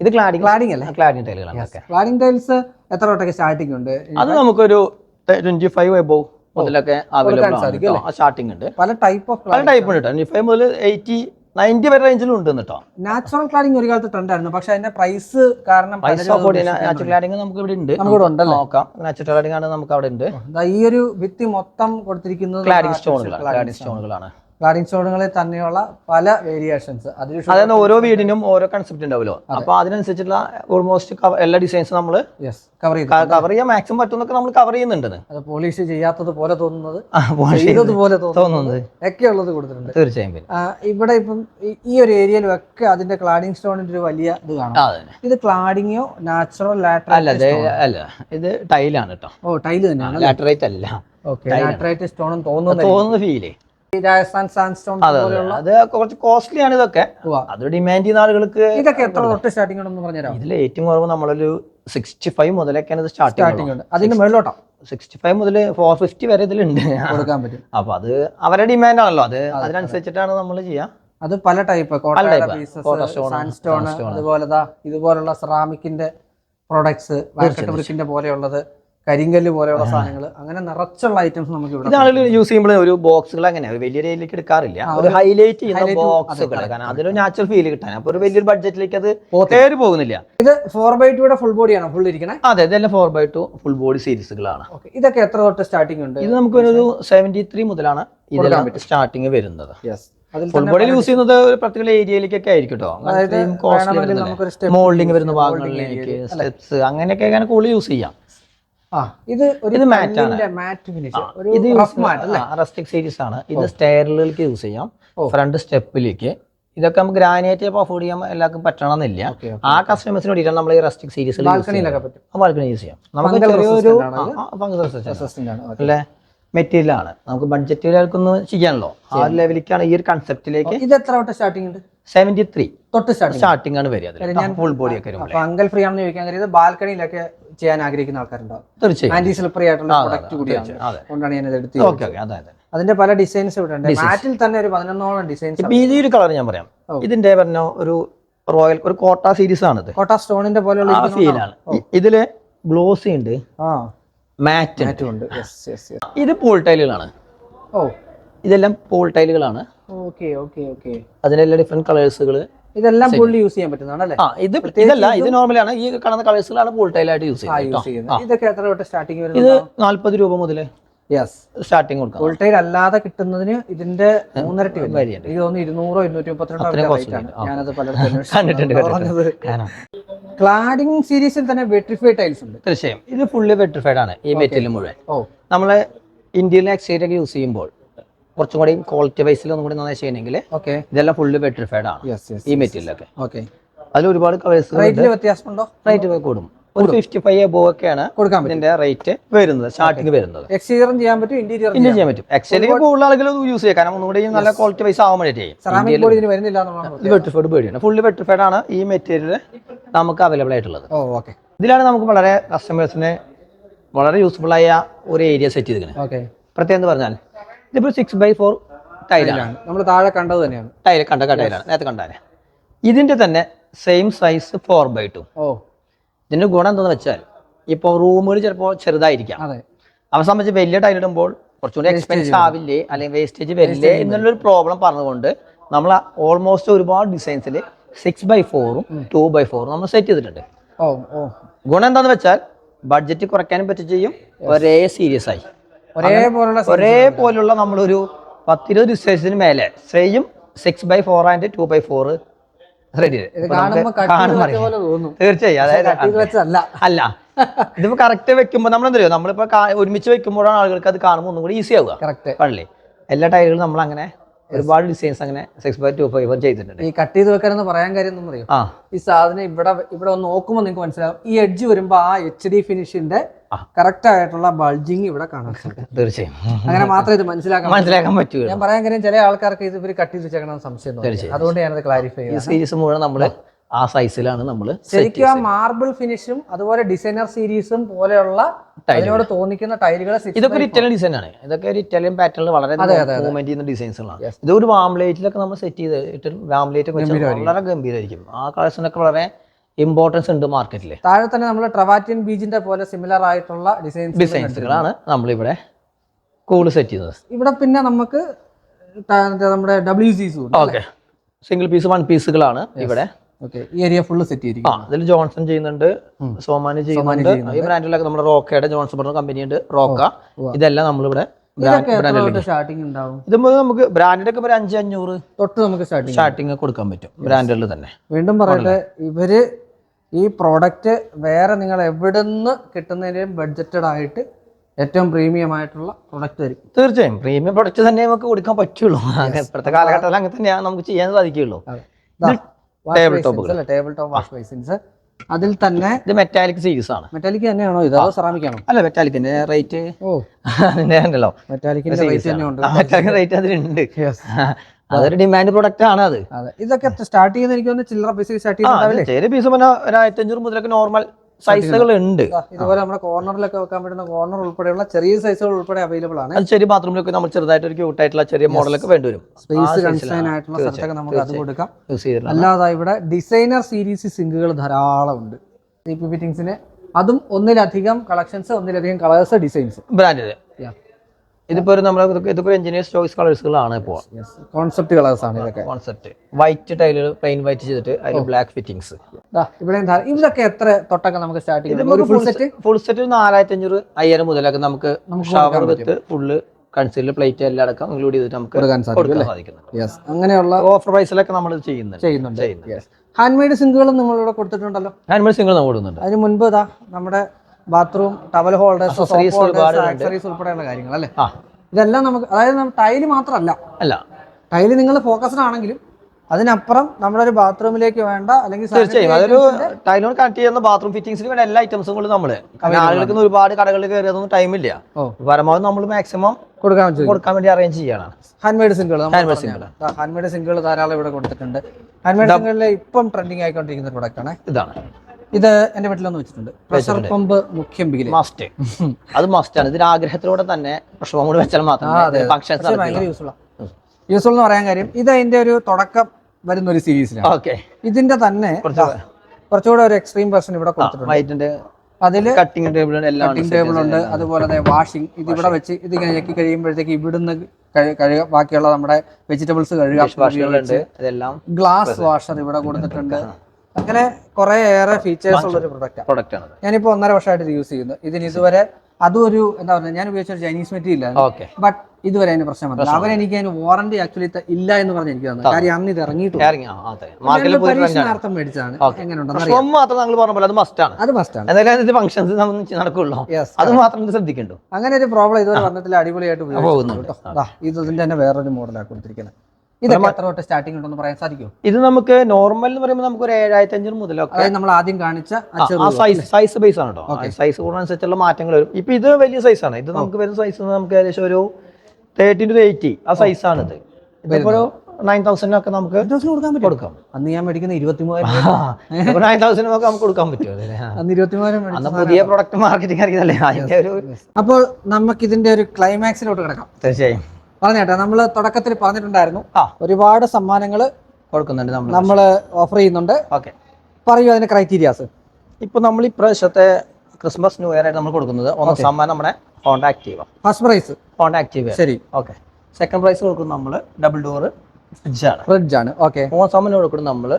ഇത് ക്ലാഡിങ് ക്ലാഡിംഗ് അല്ലേ? ക്ലാഡിംഗ് ടൈലുകളാണ് ക്ലാഡിംഗ് ടൈൽസ് എത്ര തൊട്ടൊക്കെ സ്റ്റാർട്ടിംഗ് ഉണ്ട്? അത് നമുക്കൊരു ട്വന്റി ഫൈവ് എബോവ് മുതലൊക്കെ അവൈലബിൾ ആണ് സ്റ്റാർട്ടിംഗ് ഉണ്ട്. പല ടൈപ്പ് ഓഫ് പല ടൈപ്പ് ഉണ്ട് ട്വന്റി ഫൈവ് മുതൽ എയ്റ്റി നയന്റി വരെ റേഞ്ചിലും ഉണ്ട് കേട്ടോ നാച്ചുറൽ ക്ലാഡിംഗ് ഒരു കാലത്ത് ഉണ്ടായിരുന്നു പക്ഷെ അതിന്റെ പ്രൈസ് കാരണം പ്രൈസ് നാച്ചുറൽ ക്ലാഡിംഗ് നമുക്ക് ഇവിടെ ഉണ്ട്. നമുക്കിവിടെ ഉണ്ടല്ലോ? നോക്കാം. നാച്ചുറൽ ക്ലാഡിംഗ് ആണ് നമുക്ക് അവിടെ ഉണ്ട്. ഈ ഒരു ഭിത്തി മൊത്തം കൊടുത്തിരിക്കുന്നത് ക്ലാഡിംഗ് സ്റ്റോണുകളാണ് ക്ലാഡിംഗ് സ്റ്റോണുകളാണ് ക്ലാഡിംഗ് സ്റ്റോണുകളിൽ തന്നെയുള്ള പല വേരിയേഷൻസ് അതായത് ഓരോ വീടിനും ഓരോ കൺസെപ്റ്റ് ഉണ്ടാവുമല്ലോ. അപ്പൊ അതിനനുസരിച്ചുള്ള ഓൾമോസ്റ്റ് എല്ലാ ഡിസൈൻസും നമ്മൾ കവർ ചെയ്തു കവർ ചെയ്യാൻ മാക്സിമം പറ്റുന്നൊക്കെ നമ്മൾ കവർ ചെയ്യുന്നുണ്ട് അത് പോളിഷ് ചെയ്യാത്തത് പോലെ തോന്നുന്നത് പോലെ തോന്നുന്നത് ഒക്കെ ഉള്ളത് കൊടുത്തിട്ടുണ്ട്. തീർച്ചയായും ഇവിടെ ഇപ്പം ഈ- ഒരു ഏരിയയിലും ഒക്കെ അതിന്റെ ക്ലാഡിംഗ് സ്റ്റോണിന്റെ ഒരു വലിയ ഇത് കാണാം. ഇത് ക്ലാഡിങ്ങോ നാച്ചുറൽ അല്ല ലാറ്ററൈറ്റ് ഇത് അല്ല ഇത് ടൈലാണ് കേട്ടോ. ഓ ടൈൽ തന്നെയാണ് ലാറ്ററൈറ്റ് അല്ല? ഓക്കെ ലാറ്ററൈറ്റ് സ്റ്റോൺ തോന്നുന്നു തോന്നുന്ന ഫീൽ രാജസ്ഥാൻ സാൻസ്റ്റോൺ അതെ കുറച്ച് കോസ്റ്റ്ലി ആണ് ഇതൊക്കെ. അത് ഡിമാൻഡ് ചെയ്യുന്ന ആളുകൾക്ക് ഇതൊക്കെ എത്ര തൊട്ട് സ്റ്റാർട്ടിംഗ് ഉണ്ടെന്ന് പറഞ്ഞുതരാം ഇതിൽ ഏറ്റവും കുറവ് നമ്മളൊരു സിക്സ്റ്റി ഫൈവ് മുതലൊക്കെയാണ് ഇത് സ്റ്റാർട്ടിംഗ് ഉണ്ട്. അതിന്റെ മുകളിലോട്ടോ സിക്സ്റ്റി ഫൈവ് മുതൽ ഫോർ ഫിഫ്റ്റി വരെ ഇതിലുണ്ട്. കൊടുക്കാൻ പറ്റും. അപ്പൊ അത് അവരുടെ ഡിമാൻഡ് ആണല്ലോ. അത് അതിനനുസരിച്ചിട്ടാണ് നമ്മൾ ചെയ്യാ. അത് പല ടൈപ്പ് type. കോട്ടയുടെ കോട്ട പീസസ് stone, സാൻഡ് സ്റ്റോൺ അതുപോലെ ഇതുപോലുള്ള സെറാമിക്കിന്റെ പ്രോഡക്ട്സ് ബ്രിക്കിന്റെ പോലെയുള്ളത്. കരിങ്കല്ല് പോലെയുള്ള സാധനങ്ങൾ അങ്ങനെ നിറച്ചുള്ള ഐറ്റംസ് നമുക്ക് ഇവിടെ യൂസ് ചെയ്യുമ്പോൾ ഒരു ബോക്സുകൾ അങ്ങനെ ഒരു വലിയ രീതിയിലേക്ക് എടുക്കാറില്ല. ഒരു ഹൈലൈറ്റ് ചെയ്യുന്ന ബോക്സുകൾ കാരണം അതിലൊരു നാച്ചുറൽ ഫീൽ കിട്ടാൻ. അപ്പൊ ഒരു വലിയൊരു ബഡ്ജറ്റിലേക്ക് അത് കയറി പോകുന്നില്ല. ഇത് ഫോർ ബൈ ടുയുടെ ഫുൾ ബോഡിയാണ് ഫുൾ ഇരിക്കണേ? അതെ ഇതെല്ലാം four by two full body സീരീസുകളാണ് ഇതൊക്കെ എത്ര തൊട്ട് സ്റ്റാർട്ടിംഗ് ഉണ്ട്? ഇത് നമുക്ക് ഒരു സെവന്റി ത്രീ മുതലാണ് ഇതെല്ലാം സ്റ്റാർട്ടിങ് വരുന്നത്. ഫുൾ ബോഡി യൂസ് ചെയ്യുന്നത് ഒരു പ്രത്യേക ഏരിയയിലേക്കൊക്കെ ആയിരിക്കും കേട്ടോ മോൾഡിംഗ് വരുന്ന ഭാഗങ്ങളിലേക്ക് സ്റ്റെപ്സ് അങ്ങനെയൊക്കെ അങ്ങനെ കൂടുതൽ യൂസ് ചെയ്യാം. ഇത് ഒരു. മാറ്റ് ഫിനിഷ് ഇത് റസ്റ്റിക് സീരീസ് ആണ്. ഇത് സ്റ്റെയറിലേക്ക് യൂസ് ചെയ്യാം. ഫ്രണ്ട് സ്റ്റെപ്പിലേക്ക് ഇതൊക്കെ നമുക്ക് ഗ്രാനൈറ്റ് അഫോർഡ് ചെയ്യാൻ എല്ലാവർക്കും പറ്റണമെന്നില്ല. ആ കസ്റ്റമേഴ്സിന് വേണ്ടിയിട്ടാണ് നമ്മൾ ഈ റസ്റ്റിക് സീരീസിൽ ബാൽക്കണി യൂസ് ചെയ്യാം. നമുക്ക് ചെറിയൊരു അല്ലേ? മെറ്റീരിയൽ ആണ്. നമുക്ക് ബഡ്ജറ്റ് ഒന്ന് ചെയ്യാനല്ലോ ആ ലെവലിലേക്കാണ് ഈ ഒരു കൺസെപ്റ്റിലേക്ക് ഇത് എത്ര തൊട്ട് സ്റ്റാർട്ടിംഗ് ഉണ്ട്? സെവന്റി ത്രീ തൊട്ട് സ്റ്റാർട്ടിംഗ് ആണ് വരിക ഫുൾ ബോഡി ഒക്കെ അങ്കൽ ഫ്രീ ആണെന്ന് ചോദിക്കാൻ ബാൽക്കണിയിലൊക്കെ ചെയ്യാൻ ആഗ്രഹിക്കുന്ന ആൾക്കാരുണ്ടാവും. തീർച്ചയായും. ആന്റി സ്ലിപ്പറി ആയിട്ടുള്ള പ്രൊഡക്റ്റ് കൂടിയാണ്. അതെ. അതുകൊണ്ടാണ് ഞാൻ ഇത് എടുത്ത് ഓക്കെ ഓക്കെ അതെ അതെ. അതിന്റെ പല ഡിസൈൻസ് ഇവിടെ ഉണ്ട്. മാറ്റിൽ തന്നെ ഒരു പതിനൊന്നോളം ഡിസൈൻസ് ഈ ഒരു കളർ ഞാൻ പറയാം. ഇതിന്റെ പറഞ്ഞ ഒരു റോയൽ ഒരു കോട്ട സീരീസ് ആണ് കോട്ട സ്റ്റോണിന്റെ പോലെയുള്ള ഫീലാണ് ഇതിൽ ഗ്ലോസി ഉണ്ട്. മാറ്റ് ഉണ്ട്. ഇത് പോൾ ടൈലുകളാണ് ഓ. ഇതെല്ലാം പോൾ ടൈലുകളാണ് ഓക്കെ ഓക്കെ ഓക്കെ. അതിനെല്ലാം ഡിഫറെന്റ് കളേഴ്സുകൾ ഇതെല്ലാം പുള്ളി യൂസ് ചെയ്യാൻ പറ്റുന്നതാണല്ലേ ആ ഇത് ഇതല്ല ഇത് നോർമലാണ് ഈ കാണുന്ന കളേഴ്സുകളാണ് ടൈലായിട്ട് യൂസ് ചെയ്യുന്നത് ഇതൊക്കെ എത്ര തൊട്ട് സ്റ്റാർട്ടിങ് ഇത് വരുന്നത് നാല്പത് രൂപ മുതൽ യെസ് സ്റ്റാർട്ടിങ് കൊടുക്കാം. വോൾട്ടേജ് അല്ലാതെ കിട്ടുന്നതിന് ഇതിന്റെ മൂന്നരട്ടി. എനിക്ക് തോന്നുന്നു ഇരുന്നൂറോ ഇരുന്നൂറ്റി മുപ്പത്തിരണ്ടോ. ഞാനത് പലർക്കും <laughs> ക്ലാഡിംഗ് സീരീസിൽ തന്നെ വെട്രിഫൈഡ് ടൈൽസ് ഉണ്ട്. തീർച്ചയായും. ഇത് ഫുള്ളി വെട്രിഫൈഡ് ആണ് ഈ മെറ്റീരിയൽ മുഴുവൻ. ഓ. നമ്മൾ ഇന്ത്യയിലെ ഒക്കെ യൂസ് ചെയ്യുമ്പോൾ കുറച്ചും കൂടി ക്വാളിറ്റി വൈസിൽ ഒന്നും കൂടി നന്നായി ചെയ്യണമെങ്കിൽ ഓക്കെ ഇതെല്ലാം ഫുള്ള് വെട്രിഫൈഡ് ആണ്. ഈ മെറ്റീരിയലൊക്കെ ഓക്കെ അതിൽ ഒരുപാട് കളേഴ്സ് റേറ്റിൽ വ്യത്യാസമുണ്ടോ? റേറ്റ് കൂടും. ഒരു ഫിഫ്റ്റി ഫൈവ് എബോവ് ഒക്കെയാണ് കൊടുക്കാൻ ഇതിന്റെ റേറ്റ് വരുന്നത് സ്റ്റാർട്ടിങ് വരുന്നത്. എക്സ്റ്റീരിയറും ചെയ്യാൻ പറ്റും ഇന്റീരിയർ ഇന്റീരിയർ ചെയ്യാൻ പറ്റും. എക്സ്റ്റീരിയർ കൂടുതൽ ആളുകൾ യൂസ് ചെയ്യാം. കാരണം ഒന്നുകൂടി നല്ല ക്വാളിറ്റി വൈസ് ആവാൻ വേണ്ടിയിട്ട്. ചെയ്യും വെട്രിഫൈഡ് പേടിയാണ് ഫുള്ളി വെട്രിഫൈഡ് ആണ് ഈ മെറ്റീരിയൽ നമുക്ക് അവൈലബിൾ ആയിട്ടുള്ളത്. ഓക്കെ ഇതിലാണ് നമുക്ക് വളരെ കസ്റ്റമേഴ്സിന് വളരെ യൂസ്ഫുൾ ആയ ഒരു ഏരിയ സെറ്റ് ചെയ്തിരിക്കുന്നത്. ഓക്കെ പ്രത്യേകം എന്ന് പറഞ്ഞാൽ ഇതിപ്പോൾ സിക്സ് ബൈ ഫോർ ടൈലാണ് നമ്മൾ താഴെ കണ്ടത് തന്നെയാണ്. ടൈൽ കണ്ട ടൈലാണ് നേരത്തെ കണ്ടാലേ ഇതിന്റെ തന്നെ same size four by two ഓ. ഇതിന്റെ ഗുണം എന്താണെന്ന് വെച്ചാൽ ഇപ്പോൾ റൂമുകൾ ചിലപ്പോൾ ചെറുതായിരിക്കാം. അതെ. അവ സംബന്ധിച്ച് വലിയ ടൈൽ ഇടുമ്പോൾ കുറച്ചുകൂടി എക്സ്പെൻസ് ആവില്ലേ? അല്ലെങ്കിൽ വേസ്റ്റേജ് വരില്ലേ? എന്നുള്ളൊരു പ്രോബ്ലം പറഞ്ഞുകൊണ്ട് നമ്മൾ ഓൾമോസ്റ്റ് ഒരുപാട് ഡിസൈൻസിൽ സിക്സ് ബൈ ഫോറും ടു ബൈ ഫോറും നമ്മൾ സെറ്റ് ചെയ്തിട്ടുണ്ട്. ഓ ഓ. ഗുണം എന്താണെന്ന് വെച്ചാൽ ബഡ്ജറ്റ് കുറയ്ക്കാനും പറ്റും ചെയ്യും. ഒരേ സീരിയസ് ആയി. ഒരേപോലുള്ള ഒരേപോലുള്ള നമ്മളൊരു പത്തിരുപത് സ്റ്റേഷന് മേലെ same six by four and two by four ready തീർച്ചയായും. അതായത് അല്ല. ഇതിപ്പോ കറക്റ്റ് വെക്കുമ്പോൾ നമ്മൾ എന്തറിയോ നമ്മളിപ്പോ ഒരുമിച്ച് വെക്കുമ്പോഴാണ് ആളുകൾക്ക് അത് കാണുമ്പോൾ ഒന്നും കൂടി ഈസി ആവുക. കറക്റ്റ് പള്ളി എല്ലാ ടൈലുകളും നമ്മൾ അങ്ങനെ ഒരുപാട് ഡിസൈൻസ് അങ്ങനെ സിക്സ് ബൈ ടു ഫൈവ് ചെയ്തിട്ടുണ്ട്. ഈ കട്ട് ചെയ്ത് വെക്കാനെന്ന് പറയാൻ കാര്യം ഒന്നും അറിയോ? ഈ സാധനം ഇവിടെ ഇവിടെ ഒന്ന് നോക്കുമ്പോൾ നിങ്ങൾക്ക് മനസ്സിലാവും. ഈ എഡ്ജ് വരുമ്പോൾ ആ എച്ച് ഡി ഫിനിഷിന്റെ. കറക്റ്റ് ആയിട്ടുള്ള ബൾജിങ് ഇവിടെ കാണാൻ സാധിക്കും. തീർച്ചയായും. അങ്ങനെ മാത്രമേ ഇത് മനസ്സിലാക്കാൻ പറ്റൂ. മനസ്സിലാക്കാൻ പറ്റൂ ഞാൻ പറയാൻ കാര്യം ചില ആൾക്കാർക്ക് ഇത് ഇവർ കട്ട് ചെയ്ത് വെച്ചേക്കണം സംശയം. അതുകൊണ്ട് ഞാനത് ക്ലാരിഫൈ ഈ സീരീസ് മുഴുവൻ നമ്മൾ ആ സൈസിലാണ് നമ്മൾ ശരിക്കും ആ മാർബിൾ ഫിനിഷും അതുപോലെ ഡിസൈനർ സീരീസും പോലെയുള്ള അതിനോട് തോന്നിക്കുന്ന ടൈലുകൾ ഇതൊക്കെ ഒരു ഇറ്റാലിയൻ ഡിസൈൻ ആണ്. ഇതൊക്കെ ഒരു ഇറ്റാലിയൻ പാറ്റേണിൽ വളരെ മൂവ്മെന്റ് ചെയ്യുന്ന ഡിസൈൻസുകളാണ് ഇത് ഒരു വാംലേറ്റിലൊക്കെ നമ്മൾ സെറ്റ് ചെയ്ത് ഇട്ട് വാംലേറ്റ് ഒക്കെ വളരെ ഗംഭീരമായിരിക്കും. ആ കളേഴ്സിനൊക്കെ വളരെ ഇമ്പോർട്ടൻസ് ഉണ്ട് മാർക്കറ്റിൽ താഴെ തന്നെ നമ്മൾ ട്രവാറ്റിയൻ ബീജിന്റെ പോലെ സിമിലർ ആയിട്ടുള്ള ഡിസൈൻസ് ഡിസൈൻസുകളാണ് നമ്മളിവിടെ കൂടുതൽ സെറ്റ് ചെയ്യുന്നത് ഇവിടെ പിന്നെ നമുക്ക് നമ്മുടെ ഡബ്ല്യു സീസും ഓക്കെ സിംഗിൾ പീസ് വൺ പീസുകളാണ് ഇവിടെ ഈ ഏരിയ ഫുള്ള് സെറ്റ് ആ ചെയ്തിരിക്കും ഇതിൽ ജോൺസൺ ചെയ്യുന്നുണ്ട് സോമാനി ചെയ്യുന്നുണ്ട്. ഈ ബ്രാൻഡിലൊക്കെ നമ്മുടെ റോക്കയുടെ ജോൺസൺ പറഞ്ഞ കമ്പനി ഉണ്ട് റോക്ക ഇതെല്ലാം നമ്മളിവിടെ തൊട്ട് ഉണ്ടാവും? ഇത് നമുക്ക് ബ്രാൻഡിന്റെ ഒക്കെ ഒരു അഞ്ച് അഞ്ഞൂറ് തൊട്ട് നമുക്ക് സ്റ്റാർട്ടിംഗ് സ്റ്റാർട്ടിംഗ് കൊടുക്കാൻ പറ്റും ബ്രാൻഡുകളിൽ തന്നെ. വീണ്ടും പറയട്ടെ ഇവർ ഈ പ്രോഡക്റ്റ് വേറെ നിങ്ങൾ എവിടുന്ന് കിട്ടുന്നതിനും ബഡ്ജറ്റഡ് ആയിട്ട് ഏറ്റവും പ്രീമിയം ആയിട്ടുള്ള പ്രൊഡക്റ്റ് വരും. തീർച്ചയായും പ്രീമിയം പ്രൊഡക്റ്റ് തന്നെ നമുക്ക് കൊടുക്കാൻ പറ്റുള്ളൂ. ഇപ്പോഴത്തെ കാലഘട്ടത്തിൽ അങ്ങനെ തന്നെയാണ് നമുക്ക് ചെയ്യാൻ സാധിക്കുള്ളൂ ടേബിൾ ടോപ്പുകൾ ടേബിൾ ടോപ്പ് വാഷ് ബേസിൻസ് അതിൽ തന്നെ ഇത് മെറ്റാലിക് സീരീസ് ആണ്. മെറ്റാലിക് തന്നെയാണോ ഇത്? സെറാമിക് ആണോ? അല്ല മെറ്റാലിക്കിന്റെ റേറ്റ് ഓ. അതിന്റെ ഉണ്ടല്ലോ. മെറ്റാലിക്കിന്റെ റേറ്റ് തന്നെ ഉണ്ട് മെറ്റാലിക് റേറ്റ് അതിലുണ്ട്. അതൊരു ഡിമാൻഡ് പ്രൊഡക്റ്റ് ആണ് അത്. ഇതൊക്കെ സ്റ്റാർട്ട് ചെയ്യുന്ന എനിക്ക് ചില്ലറ പീസ് സ്റ്റാർട്ട് ചെയ്യുന്നത് ചെറിയ പീസ് പറഞ്ഞാൽ ഒരു ആയിരത്തി അഞ്ഞൂറ് മുതലൊക്കെ നോർമൽ സൈസുകൾ ഉണ്ട്. ഇതുപോലെ നമ്മുടെ കോർണറിലൊക്കെ വെക്കാൻ പറ്റുന്ന കോർണർ ഉൾപ്പെടെയുള്ള ചെറിയ സൈസുകൾ ഉൾപ്പെടെ അവൈലബിൾ ആണ്. അത് ചെറിയ ബാത്റൂമിലൊക്കെ നമ്മൾ ചെറുതായിട്ട് ഒരു ക്യൂട്ട് ആയിട്ടുള്ള ചെറിയ മോഡലൊക്കെ വേണ്ടി വരും സ്പേസ് കൺസൈൻ ആയിട്ടുള്ള സ്ഥലത്തൊക്കെ നമുക്ക് അത് കൊടുക്കാം. അല്ലാതെ ഇവിടെ ഡിസൈനർ സീരീസ് സിങ്കുകൾ ധാരാളം ഉണ്ട്. ഫിറ്റിംഗ്സിന് അതും ഒന്നിലധികം കളക്ഷൻസ് ഒന്നിലധികം കളേഴ്സ് ഡിസൈൻസ് ബ്രാൻഡിൽ ഇതിപ്പോ ഒരു നമ്മുടെ ഇതൊക്കെ എഞ്ചിനീയർസ് ചോയ്സ് കളേഴ്സുകളാണ് ഇപ്പോൾ കോൺസെപ്റ്റ് കളേഴ്സ് ആണ് ഇതൊക്കെ. കോൺസെപ്റ്റ് വൈറ്റ് ടൈലുകൾ പ്ലെയിൻ വൈറ്റ് ചെയ്തിട്ട് അതിന് ബ്ലാക്ക് ഫിറ്റിംഗ്സ് ഇവിടെ ഇതൊക്കെ എത്ര തൊട്ടൊക്കെ നമുക്ക് സ്റ്റാർട്ട് ചെയ്യാം? ഒരു ഫുൾ സെറ്റ് ഫുൾ സെറ്റ് നാലായിരത്തി അഞ്ഞൂറ് അയ്യായിരം മുതലൊക്കെ നമുക്ക് shower with full concealer plate എല്ലാം അടക്കം ഇൻക്ലൂഡ് ചെയ്തിട്ട് നമുക്ക് കൊടുക്കാൻ സാധിക്കും സാധിക്കുന്നുണ്ട്. അങ്ങനെയുള്ള ഓഫർ പ്രൈസിലൊക്കെ നമ്മൾ ചെയ്യുന്നുണ്ട്. ചെയ്യുന്നുണ്ട്. ഹാൻഡ്മെയ്ഡ് യെസ് ഹാൻഡ് മെയ്ഡ് സിങ്കുകളും നിങ്ങളിവിടെ കൊടുത്തിട്ടുണ്ടല്ലോ? ഹാൻഡ് സിംഗിൾ നമ്മൾ കൊടുക്കുന്നുണ്ട്. അതിന് മുൻപ് ഇതാ നമ്മുടെ ബാത്റൂം ടവൽ ഹോൾഡേഴ്സ് ആക്സറീസ് ഉൾപ്പെടെയുള്ള കാര്യങ്ങൾ അല്ലേ ഇതെല്ലാം നമുക്ക് അതായത് ടൈൽ മാത്രമല്ല. അല്ല. ടൈൽ നിങ്ങൾ ഫോക്കസ്ഡ് ആണെങ്കിലും അതിനപ്പുറം നമ്മുടെ ഒരു ബാത്റൂമിലേക്ക് വേണ്ട അല്ലെങ്കിൽ തീർച്ചയായും. അതൊരു ടൈലോൺ കണക്ട് ചെയ്യുന്ന ബാത്റൂം ഫിറ്റിംഗ്സിന് വേണ്ട. എല്ലാ ഐറ്റംസും കൂടി നമ്മൾ. ആളുകൾക്ക് ഒരുപാട് കടകളിൽ കയറിയതൊന്നും ടൈമില്ല പരമാവധി നമ്മൾ മാക്സിമം കൊടുക്കാൻ കൊടുക്കാൻ വേണ്ടി അറേഞ്ച് ചെയ്യണം. ഹാൻഡ് സിംഗിൾ സിങ്കുകൾ സിംഗിൾ single. ഹാൻഡ് മെയ്ഡ് സിങ്കുകൾ ധാരാളം ഇവിടെ കൊടുത്തിട്ടുണ്ട്. ഹാൻഡ് മെയ്ഡ് സിങ്കുകളിൽ ഇപ്പം ട്രെൻഡിങ് ആയിക്കൊണ്ടിരിക്കുന്ന പ്രൊഡക്റ്റ് ആണ്. ഇതാണ്. ഇത് എന്റെ വീട്ടിലൊന്ന് വെച്ചിട്ടുണ്ട്. പ്രഷർ പമ്പ് മുഖ്യം മാസ്റ്റ് അത് മാസ്റ്റ് ആണ്. ഇതിന് ആഗ്രഹത്തിലൂടെ തന്നെ പ്രഷർ പമ്പ് വെച്ചാൽ മാത്രം യൂസ്ഫുൾ യൂസ്ഫുൾ എന്ന് പറയാൻ കാര്യം ഇത് അതിന്റെ ഒരു തുടക്കം വരുന്ന ഒരു സീരീസിലാണ് ഓക്കെ ഇതിന്റെ തന്നെ കുറച്ച് കുറച്ചുകൂടെ ഒരു എക്സ്ട്രീം വെർഷൻ ഇവിടെ കൊടുത്തിട്ടുണ്ട്. അതിൽ അതിൽ കട്ടിംഗ് ടേബിൾ എല്ലാം കട്ടിംഗ് ടേബിൾ ഉണ്ട് അതുപോലെ തന്നെ വാഷിംഗ് ഇത് ഇവിടെ വെച്ച് ഇത് ഇങ്ങനെ ഞെക്കി കഴിയുമ്പോഴത്തേക്ക് ഇവിടുന്ന് കഴുക ബാക്കിയുള്ള നമ്മുടെ വെജിറ്റബിൾസ് കഴുകാം ഗ്ലാസ് വാഷർ ഇവിടെ കൊടുത്തിട്ടുണ്ട്. അങ്ങനെ കുറെ ഏറെ ഫീച്ചേഴ്സ് ഉള്ള ഒരു പ്രൊഡക്റ്റ് ആണ് ഞാനിപ്പോ ഒന്നര വർഷമായിട്ട് ഇത് യൂസ് ചെയ്യുന്നു. ഇതിന് ഇതുവരെ അതും ഒരു എന്താ പറയുക ഞാൻ ഉപയോഗിച്ച ഒരു ചൈനീസ് മെറ്റീരിയൽ ആണ്. ബട്ട് ഇതുവരെ അതിന് പ്രശ്നം വന്നില്ല. അവരെനിക്ക് അതിന് വാറന്റി ആക്ച്വലി ഇല്ല എന്ന് പറഞ്ഞ് എനിക്ക് തന്നു. കാര്യം അന്ന് ഇത് ഇറങ്ങിയിട്ടുണ്ട്. മേടിച്ചാണ് എങ്ങനെയുണ്ടെന്ന് അത് അത് മസ്റ്റാണ് ഫംഗ്ഷൻസ് നടക്കുള്ളൂ. മാത്രം ശ്രദ്ധിക്കണ്ടു. അങ്ങനെ ഒരു പ്രോബ്ലം ഇതുവരെ വന്നിട്ടില്ല. അടിപൊളിയായിട്ട് ഉപയോഗിക്കുന്നു ഇത് ഇതിന്റെ തന്നെ വേറൊരു മോഡലാണ് കൊടുത്തിരിക്കുന്നത് ഇതൊക്കെ എത്ര തൊട്ട് സ്റ്റാർട്ടിംഗ് ഉണ്ടെന്ന് പറയാൻ സാധിക്കുമോ? ഇത് നമുക്ക് നോർമൽ എന്ന് പറയുമ്പോൾ നമുക്ക് ഒരു ഏഴായിരത്തി അഞ്ഞൂറ് മുതലൊക്കെ നമ്മൾ ആദ്യം കാണിച്ച സൈസ് സൈസ് ബേസ് ആണ് കേട്ടോ. സൈസ് കൂടുന്നതനുസരിച്ചുള്ള മാറ്റങ്ങൾ വരും. ഇപ്പൊ ഇത് വലിയ സൈസ് ആണ്. ഇത് നമുക്ക് വരുന്ന സൈസ് നമുക്ക് ഏകദേശം ഒരു തേർട്ടി ടു എയ്റ്റി ആ സൈസ് ആണ് ഇത് ഇതിപ്പോ ഒരു നയൻ തൗസൻഡിനൊക്കെ നമുക്ക് കൊടുക്കാൻ പറ്റും കൊടുക്കാം. അന്ന് ഞാൻ മേടിക്കുന്ന ഇരുപത്തി മൂവായിരം <laughs> നയൻ തൗസൻഡിനൊക്കെ നമുക്ക് കൊടുക്കാൻ പറ്റും അതിന്. അന്ന് ഇരുപത്തി മൂവായിരം അന്ന് പുതിയ പ്രൊഡക്റ്റ് മാർക്കറ്റിംഗ് അതിന്റെ ഒരു അപ്പോൾ നമുക്ക് ഇതിന്റെ ഒരു ക്ലൈമാക്സിലോട്ട് കിടക്കാം. തീർച്ചയായും. പറഞ്ഞേട്ടെ നമ്മൾ തുടക്കത്തിൽ പറഞ്ഞിട്ടുണ്ടായിരുന്നു. ഒരുപാട് സമ്മാനങ്ങൾ കൊടുക്കുന്നുണ്ട് നമ്മൾ ഓഫർ ചെയ്യുന്നുണ്ട്. ഓക്കെ. പറയൂ അതിന്റെ ക്രൈറ്റീരിയാസ് ഇപ്പൊ നമ്മൾ ഈ പ്രാവശ്യത്തെ ക്രിസ്മസ് ന്യൂ ഇയർ ആയിട്ട് നമ്മൾ കൊടുക്കുന്നത് ഒന്ന് സമ്മാനം നമ്മുടെ ഹോണ്ട ചെയ്യുക ഫസ്റ്റ് പ്രൈസ് ഹോണ്ട ചെയ്യുക ശരി. ഓക്കെ. സെക്കൻഡ് പ്രൈസ് കൊടുക്കുന്നത് നമ്മൾ ഡബിൾ ഡോർ ഫ്രിഡ്ജ് ആണ്. ഫ്രിഡ്ജ് ആണ്. ഓക്കെ. മൂന്നാം സമ്മാനം കൊടുക്കുന്നത് നമ്മൾ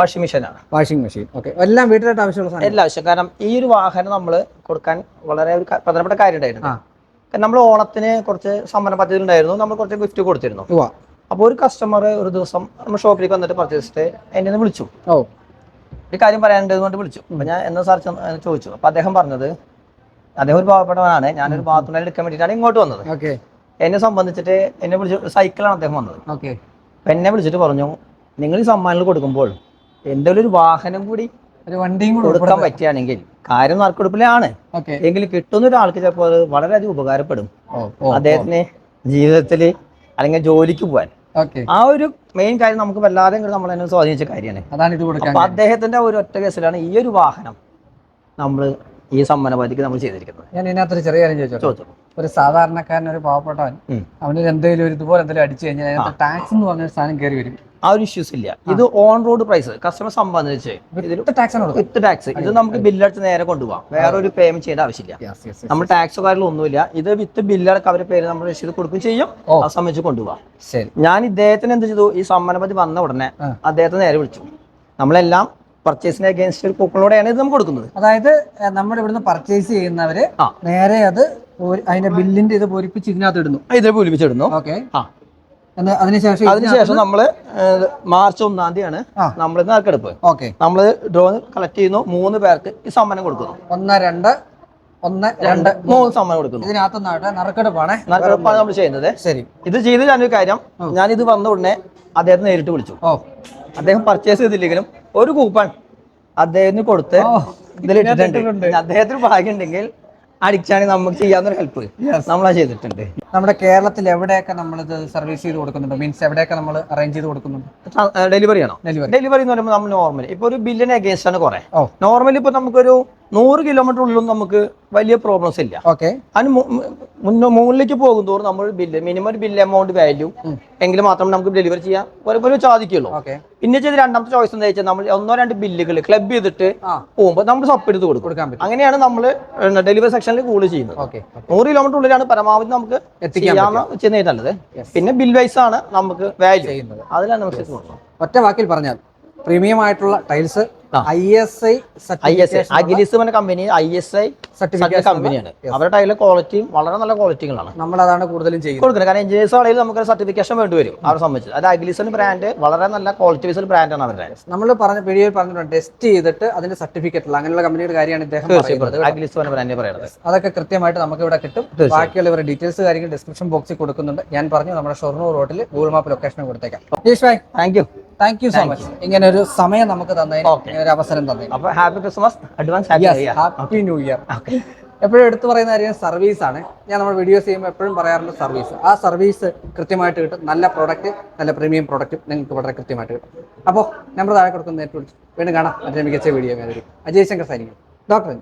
വാഷിംഗ് മെഷീൻ ആണ്. Washing machine okay. എല്ലാം വീട്ടിലായിട്ട് ആവശ്യമുള്ള സാധനം എല്ലാ ആവശ്യം. കാരണം ഈ ഒരു വാഹനം നമ്മൾ കൊടുക്കാൻ വളരെ ഒരു പ്രധാനപ്പെട്ട കാര്യം ഉണ്ടായിരുന്നു നമ്മൾ ഓണത്തിന് കുറച്ച് സമ്മാന പദ്ധതി ഉണ്ടായിരുന്നു നമ്മൾ കുറച്ച് ഗിഫ്റ്റ് കൊടുത്തിരുന്നു. അപ്പോൾ ഒരു കസ്റ്റമർ ഒരു ദിവസം നമ്മൾ ഷോപ്പിലേക്ക് വന്നിട്ട് പർച്ചേസ് ചെയ്തിട്ട് എന്നെ ഒന്ന് വിളിച്ചു. ഓ. ഒരു കാര്യം പറയാനുണ്ട് കൊണ്ട് വിളിച്ചു. അപ്പൊ ഞാൻ എന്നെ സാർ ചോദിച്ചു. അപ്പൊ അദ്ദേഹം പറഞ്ഞത് അദ്ദേഹം ഒരു പാവപ്പെട്ടവനാണ്. ഞാനൊരു ബാത്റൂമിൽ എടുക്കാൻ വേണ്ടിയിട്ടാണ് ഇങ്ങോട്ട് വന്നത്. ഓക്കെ. എന്നെ സംബന്ധിച്ചിട്ട് എന്നെ വിളിച്ചു സൈക്കിളാണ് അദ്ദേഹം വന്നത്. ഓക്കെ. അപ്പൊ എന്നെ വിളിച്ചിട്ട് പറഞ്ഞു നിങ്ങൾ ഈ സമ്മാനങ്ങൾ കൊടുക്കുമ്പോൾ എന്തെങ്കിലും ഒരു വാഹനം കൂടി ഒരു വണ്ടിയും കൂടെ കൊടുക്കാൻ പറ്റുകയാണെങ്കിൽ കാര്യം നറുക്കെടുപ്പിലാണ്. എങ്കിലും കിട്ടുന്ന ഒരാൾക്ക് ചിലപ്പോൾ അത് വളരെയധികം ഉപകാരപ്പെടും. അദ്ദേഹത്തിന് ജീവിതത്തിൽ അല്ലെങ്കിൽ ജോലിക്ക് പോവാൻ ആ ഒരു മെയിൻ കാര്യം നമുക്ക് വല്ലാതെ നമ്മളെ തന്നെ സ്വാധീനിച്ച കാര്യമാണ്. അതാണ് ഇത് അപ്പൊ അദ്ദേഹത്തിന്റെ ഒരു ഒറ്റ കേസിലാണ് ഈ ഒരു വാഹനം നമ്മൾ ഈ സമ്മാന പദ്ധതിക്ക് നമ്മൾ ചെയ്തിരിക്കുന്നത്. ഞാൻ ഇതിനകത്തൊരു ചെറിയ കാര്യം ചോദിച്ചോ. ഒരു സാധാരണക്കാരൻ ഒരു പാവപ്പെട്ടവൻ. അവന് എന്തെങ്കിലും ഒരു ഇതുപോലെ എന്തെങ്കിലും അടിച്ചു കഴിഞ്ഞാൽ ടാക്സ് എന്ന് പറഞ്ഞ സാധനം കയറി വരും. ആ ഒരു ഇഷ്യൂസ് ഇല്ല. ഇത് ഓൺ റോഡ് പ്രൈസ് കസ്റ്റമർ സംബന്ധിച്ച് വിത്ത് ടാക്സ് ഇത് നമുക്ക് ബില്ലടച്ച് നേരെ കൊണ്ടുപോകാം വേറെ ഒരു പേയ്മെന്റ് ചെയ്യേണ്ട ആവശ്യമില്ല. നമ്മൾ ടാക്സ് കാര്യങ്ങളൊന്നുമില്ല ഇത് വിത്ത് ബില്ലടക്കം അവരുടെ പേര് നമ്മൾ രസീത് കൊടുക്കുകയും ചെയ്യും. ആ സംബന്ധിച്ച് കൊണ്ടുപോകാം ഞാൻ ഇദ്ദേഹത്തിന് എന്ത് ചെയ്തു? ഈ സമ്മാനപതി വന്ന ഉടനെ. അദ്ദേഹത്തെ നേരെ വിളിച്ചു. നമ്മളെല്ലാം പർച്ചേസിന് അഗേൻസ്റ്റ് ഒരു കൂപ്പണിലൂടെയാണ് ഇത് നമ്മൾ കൊടുക്കുന്നത്. അതായത് നമ്മുടെ ഇവിടുന്ന് പർച്ചേസ് ചെയ്യുന്നവര് നേരെ അത് അതിന്റെ ബില്ലിന്റെ ഇത് പൂരിപ്പിച്ച് ഇതിനകത്ത് ഇടുന്നു. ഇത് പൂരിപ്പിച്ചിടുന്നു ഓക്കെ ആ. അതിനുശേഷം അതിനുശേഷം നമ്മൾ മാർച്ച് ഒന്നാം തീയതിയാണ്. നമ്മൾ നറുക്കെടുപ്പ് ഓക്കെ. നമ്മൾ ഡ്രോൺ കളക്ട് ചെയ്യുന്നു മൂന്ന് പേർക്ക് ഈ സമ്മാനം കൊടുക്കുന്നു. ഒന്ന് രണ്ട് ഒന്ന് രണ്ട് മൂന്ന് സമ്മാനം കൊടുക്കുന്നു. ഇതിനകത്തുനിന്നായിട്ട് നറുക്കെടുപ്പാണ്. നറുക്കെടുപ്പാണ് നമ്മൾ ചെയ്യുന്നത്. ശരി. ഇത് ചെയ്ത് ഞാനൊരു കാര്യം ഞാൻ ഇത് വന്ന ഉടനെ അദ്ദേഹത്തെ നേരിട്ട് വിളിച്ചു. ഓ. അദ്ദേഹം പർച്ചേസ് ചെയ്തില്ലെങ്കിലും ഒരു കൂപ്പൺ അദ്ദേഹത്തിന് കൊടുത്ത് ഇതിലിട്ടിട്ടുണ്ട് അദ്ദേഹത്തിന് ഭാഗ്യം ഉണ്ടെങ്കിൽ അടിച്ചാണ് നമുക്ക് ചെയ്യാവുന്ന ഹെൽപ്പ് നമ്മളാ ചെയ്തിട്ടുണ്ട്. നമ്മുടെ കേരളത്തിൽ എവിടെയൊക്കെ നമ്മൾ ഇത് സർവീസ് ചെയ്ത് കൊടുക്കുന്നുണ്ട്? മീൻസ് എവിടെയൊക്കെ നമ്മൾ അറേഞ്ച് ചെയ്ത് കൊടുക്കുന്നുണ്ട്? ഡെലിവറി ആണോ? ഡെലിവറി ഡെലിവറി എന്ന് പറയുമ്പോൾ നമ്മൾ നോർമൽ ഇപ്പോൾ ഒരു ബില്ലിന് അഗേൻസ്റ്റ് ആണ് കുറെ. നോർമലി ഇപ്പോൾ നമുക്കൊരു നൂറ് കിലോമീറ്റർ ഉള്ളിലും നമുക്ക് വലിയ പ്രോബ്ലംസ് ഇല്ല. ഓക്കെ അതിന് മുന്നോ മുകളിലേക്ക് പോകും തോറും നമ്മൾ ബില്ല് മിനിമം ഒരു ബില്ല് എമൗണ്ട് വാല്യൂ എങ്കിൽ മാത്രം നമുക്ക് ഡെലിവറി ചെയ്യാൻ ഒരു സാധിക്കുള്ളൂ ഓക്കെ പിന്നെ ചെയ്ത് രണ്ടാമത്തെ ചോയ്സ് എന്താ വെച്ചാൽ നമ്മൾ ഒന്നോ രണ്ട് ബില്ലുകൾ ക്ലബ് ചെയ്തിട്ട് പോകുമ്പോൾ നമ്മൾ സപ്പ് എടുത്ത് കൊടുക്കും. അങ്ങനെയാണ് നമ്മൾ ഡെലിവറി സെക്ഷനിൽ കൂടുതൽ ചെയ്യുന്നത്. ഓക്കെ നൂറ് കിലോമീറ്റർ ഉള്ളിലാണ് പരമാവധി നമുക്ക് എത്തിക്കാൻ നല്ലത്. പിന്നെ ബിൽ വൈസ് ആണ് നമുക്ക് വാല്യൂ ചെയ്യുന്നത്. അതിലാണ് നമുക്ക് ഒറ്റ വാക്കിൽ പറഞ്ഞാൽ പ്രീമിയം ആയിട്ടുള്ള tiles. I S I I S അഗിലിസ് എന്ന company I S I certificate കമ്പനിയാണ് അവരുടെ ടൈലിലെ ക്വാളിറ്റിയും വളരെ നല്ല ക്വാളിറ്റികളാണ് നമ്മൾ അതാണ് കൂടുതലും ചെയ്യുന്നത്. കൊടുക്കുന്നത്. കാരണം എഞ്ചിനീയേഴ്സ് ആണെങ്കിൽ നമുക്ക് സർട്ടിഫിക്കേഷൻ വേണ്ടി വരും. അവരെ സംബന്ധിച്ച്. അത് അഗിലിസൺ ബ്രാൻഡ് വളരെ നല്ല ക്വാളിറ്റി വൈസ് ബ്രാൻഡാണ് അവരുടെ. നമ്മൾ പറഞ്ഞ വീഡിയോയിൽ പറഞ്ഞിട്ടുണ്ട്. ടെസ്റ്റ് ചെയ്തിട്ട് അതിന്റെ സർട്ടിഫിക്കറ്റ് ഉള്ള അങ്ങനെയുള്ള കമ്പനിയുടെ കാര്യമാണ് ഇദ്ദേഹം അഗിലിസ് ബ്രാൻഡ് പറയുന്നത്. അതൊക്കെ കൃത്യമായിട്ട് നമുക്ക് ഇവിടെ കിട്ടും ബാക്കിയുള്ള ഇവരുടെ ഡീറ്റെയിൽസ് കാര്യങ്ങൾ ഡിസ്ക്രിപ്ഷൻ ബോക്സിൽ കൊടുക്കുന്നുണ്ട്. ഞാൻ പറഞ്ഞു നമ്മുടെ ഷൊർണൂർ റോഡിൽ ഗൂഗിൾ മാപ്പ് ലൊക്കേഷൻ കൊടുത്തേക്കാം. Thank you thank you so much ഇങ്ങനെ ഒരു സമയം നമുക്ക് തന്നതിന് ഒരു അവസരം തന്നതിന്. അപ്പൊ happy Christmas advance happy new year എപ്പോഴും എടുത്തു പറയുന്ന കാര്യം സർവീസ് ആണ്. ഞാൻ നമ്മൾ വീഡിയോസ് ചെയ്യുമ്പോൾ എപ്പോഴും പറയാറുണ്ട് സർവീസ് ആ സർവീസ് കൃത്യമായിട്ട് കിട്ടും. നല്ല പ്രോഡക്റ്റ് നല്ല പ്രീമിയം പ്രോഡക്റ്റ് നിങ്ങൾക്ക് വളരെ കൃത്യമായിട്ട് കിട്ടും. അപ്പോൾ നമ്പർ താഴെ കൊടുക്കുന്ന നേരിട്ട് വീണ്ടും കാണാം. മറ്റേ മികച്ച വീഡിയോ അജയ് ശങ്കർ സൈനിക. ഡോക്ടർ